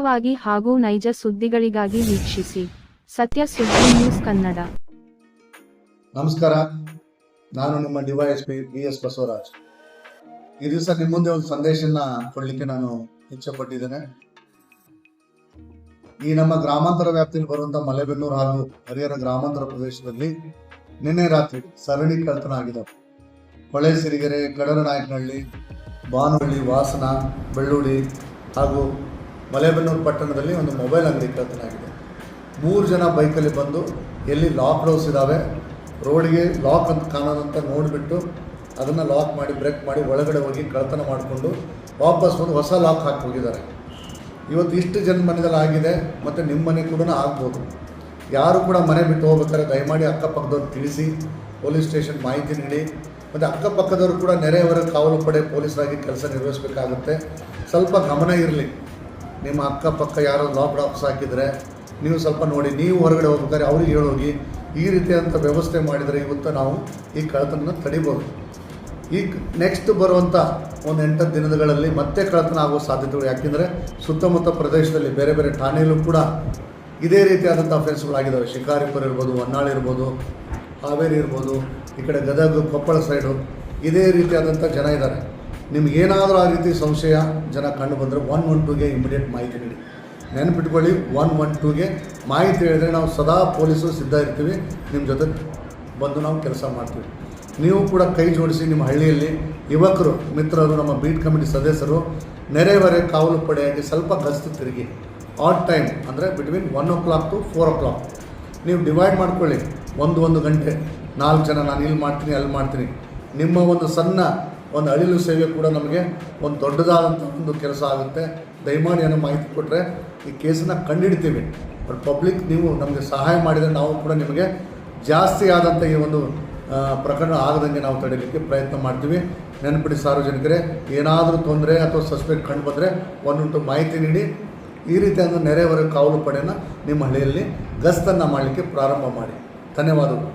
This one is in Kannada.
ವಾಗಿ ಹಾಗೂ ನೈಜ ಸುದ್ದಿಗಳಿಗಾಗಿ ವೀಕ್ಷಿಸಿ. ಸತ್ಯ ಸುದ್ದಿ ನ್ಯೂಸ್ ಕನ್ನಡ. ನಮಸ್ಕಾರ. ನಾನು ನಿಮ್ಮ DYS P B S Basavaraj. ಈ ದಿವಸ ನಿಮ್ಮ ಮುಂದೆ ಒಂದು ಸಂದೇಶನ ಕೊಡಲಿಕ್ಕೆ ನಾನು ಇಚ್ಛೆ ಪಟ್ಟಿದ್ದೇನೆ. ಈ ನಮ್ಮ ಗ್ರಾಮಾಂತರ ವ್ಯಾಪ್ತಿಯಲ್ಲಿ ಬರುವಂತಹ ಮಲೆಬೆನ್ನೂರು ಹಾಗೂ ಹರಿಹರ ಗ್ರಾಮಾಂತರ ಪ್ರದೇಶದಲ್ಲಿ ನಿನ್ನೆ ರಾತ್ರಿ ಸರಣಿ ಕಳ್ತನ ಆಗಿದೆ. ಹೊಳೆ ಸಿರಿಗೆರೆ ಕಡಲನಾಯಕನಹಳ್ಳಿ ಬಾನಹಳ್ಳಿ ವಾಸನ ಬೆಳ್ಳುಳ್ಳಿ ಹಾಗೂ ಮಲೆಬೆನ್ನೂರು ಪಟ್ಟಣದಲ್ಲಿ ಒಂದು ಮೊಬೈಲ್ ಅಂಗಡಿ ಕಳ್ತನಾಗಿದೆ ಮೂರು ಜನ ಬೈಕಲ್ಲಿ ಬಂದು ಎಲ್ಲಿ ಲಾಕ್ ಡೌಸ್ ಇದ್ದಾವೆ ರೋಡಿಗೆ ಲಾಕ್ ಅಂತ ಕಾಣೋದಂತ ನೋಡಿಬಿಟ್ಟು ಅದನ್ನು ಲಾಕ್ ಮಾಡಿ, ಬ್ರೇಕ್ ಮಾಡಿ ಒಳಗಡೆ ಹೋಗಿ ಕಳ್ತನ ಮಾಡಿಕೊಂಡು ವಾಪಸ್ ಬಂದು ಹೊಸ ಲಾಕ್ ಹಾಕಿ ಹೋಗಿದ್ದಾರೆ. ಇವತ್ತು ಇಷ್ಟು ಜನ ಮನೆಯಲ್ಲಿ ಆಗಿದೆ, ಮತ್ತು ನಿಮ್ಮ ಮನೆ ಕೂಡ ಆಗ್ಬೋದು. ಯಾರು ಕೂಡ ಮನೆ ಬಿಟ್ಟು ಹೋಗ್ಬೇಕಾದ್ರೆ ದಯಮಾಡಿ ಅಕ್ಕಪಕ್ಕದವ್ರು ತಿಳಿಸಿ, ಪೊಲೀಸ್ ಸ್ಟೇಷನ್ ಮಾಹಿತಿ ನೀಡಿ. ಮತ್ತು ಅಕ್ಕಪಕ್ಕದವರು ಕೂಡ ನೆರೆಯವರ ಕಾವಲು ಪಡೆ ಪೊಲೀಸರಾಗಿ ಕೆಲಸ ನಿರ್ವಹಿಸಬೇಕಾಗುತ್ತೆ. ಸ್ವಲ್ಪ ಗಮನ ಇರಲಿ. ನಿಮ್ಮ ಅಕ್ಕಪಕ್ಕ ಯಾರೋ ಲಾಕ್ ಡಾಕ್ಸ್ ಹಾಕಿದರೆ ನೀವು ಸ್ವಲ್ಪ ನೋಡಿ, ನೀವು ಹೊರಗಡೆ ಹೋಗ್ಬೇಕಾದ್ರೆ ಅವ್ರಿಗೆ ಹೇಳೋಗಿ, ಈ ರೀತಿಯಾದಂಥ ವ್ಯವಸ್ಥೆ ಮಾಡಿದರೆ ಇವತ್ತು ನಾವು ಈ ಕಳ್ಳತನ ತಡಿಬೋದು. ಈ ನೆಕ್ಸ್ಟ್ ಬರುವಂಥ ಒಂದು ಎಂಟು ದಿನಗಳಲ್ಲಿ ಮತ್ತೆ ಕಳ್ಳತನ ಆಗೋ ಸಾಧ್ಯತೆಗಳು ಯಾಕೆಂದರೆ ಸುತ್ತಮುತ್ತ ಪ್ರದೇಶದಲ್ಲಿ ಬೇರೆ ಬೇರೆ ಠಾಣೆಯಲ್ಲೂ ಕೂಡ ಇದೇ ರೀತಿಯಾದಂಥ ಅಫೆನ್ಸ್ಗಳಾಗಿದ್ದಾವೆ ಶಿಕಾರಿಪುರ ಇರ್ಬೋದು, ಹೊನ್ನಾಳಿ ಇರ್ಬೋದು, ಹಾವೇರಿ ಇರ್ಬೋದು, ಈ ಕಡೆ ಗದಗ, ಕೊಪ್ಪಳ ಸೈಡು ಇದೇ ರೀತಿಯಾದಂಥ ಜನ ಇದ್ದಾರೆ. ನಿಮ್ಗೇನಾದರೂ ಆ ರೀತಿ ಸಂಶಯ, ಜನ ಕಂಡು ಬಂದರೆ ಒನ್ ಒನ್ ಟೂಗೆ ಇಮಿಡಿಯೇಟ್ ಮಾಹಿತಿ ನೀಡಿ. ನೆನಪಿಟ್ಕೊಳ್ಳಿ ಒನ್ ಒನ್ ಟೂಗೆ ಮಾಹಿತಿ ಹೇಳಿದರೆ ನಾವು ಸದಾ ಪೊಲೀಸರು ಸಿದ್ಧ ಇರ್ತೀವಿ. ನಿಮ್ಮ ಜೊತೆ ಬಂದು ನಾವು ಕೆಲಸ ಮಾಡ್ತೀವಿ. ನೀವು ಕೂಡ ಕೈ ಜೋಡಿಸಿ ನಿಮ್ಮ ಹಳ್ಳಿಯಲ್ಲಿ ಯುವಕರು, ಮಿತ್ರರು, ನಮ್ಮ ಬೀಟ್ ಕಮಿಟಿ ಸದಸ್ಯರು, ನೆರೆಹೊರೆ ಕಾವಲು ಪಡೆಯಾಗಿ ಸ್ವಲ್ಪ ಗಸ್ತು ತಿರುಗಿ. ಆಟ್ ಟೈಮ್ ಅಂದರೆ between one o'clock to four o'clock ನೀವು ಡಿವೈಡ್ ಮಾಡ್ಕೊಳ್ಳಿ. ಒಂದು ಒಂದು ಗಂಟೆ. ನಾಲ್ಕು ಜನ ನಾನು ಇಲ್ಲಿ ಮಾಡ್ತೀನಿ, ಅಲ್ಲಿ ಮಾಡ್ತೀನಿ. ನಿಮ್ಮ ಒಂದು ಸಣ್ಣ ಒಂದು ಅಳಿಲು ಸೇವೆ ಕೂಡ ನಮಗೆ ಒಂದು ದೊಡ್ಡದಾದಂಥ ಒಂದು ಕೆಲಸ ಆಗುತ್ತೆ. ದಯಮಾಡಿ ಏನೋ ಮಾಹಿತಿ ಕೊಟ್ಟರೆ ಈ ಕೇಸನ್ನು ಕಂಡುಹಿಡ್ತೀವಿ ಬಟ್ ಪಬ್ಲಿಕ್ ನೀವು ನಮಗೆ ಸಹಾಯ ಮಾಡಿದರೆ ನಾವು ಕೂಡ ನಿಮಗೆ ಜಾಸ್ತಿ ಆದಂಥ ಈ ಒಂದು ಪ್ರಕರಣ ಆಗದಂಗೆ ನಾವು ತಡೆಯಲಿಕ್ಕೆ ಪ್ರಯತ್ನ ಮಾಡ್ತೀವಿ. ನೆನಪಿಡಿ ಸಾರ್ವಜನಿಕರೇ, ಏನಾದರೂ ತೊಂದರೆ ಅಥವಾ ಸಸ್ಪೆಕ್ಟ್ ಕಂಡು ಬಂದರೆ ಒಂದುಂಟು ಮಾಹಿತಿ ನೀಡಿ. ಈ ರೀತಿಯಾದ ನೆರೆಹೊರೆ ಕಾವಲು ಪಡೆಯನ್ನು ನಿಮ್ಮ ಹಳ್ಳಿಯಲ್ಲಿ ಗಸ್ತನ್ನು ಮಾಡಲಿಕ್ಕೆ ಪ್ರಾರಂಭ ಮಾಡಿ. ಧನ್ಯವಾದಗಳು.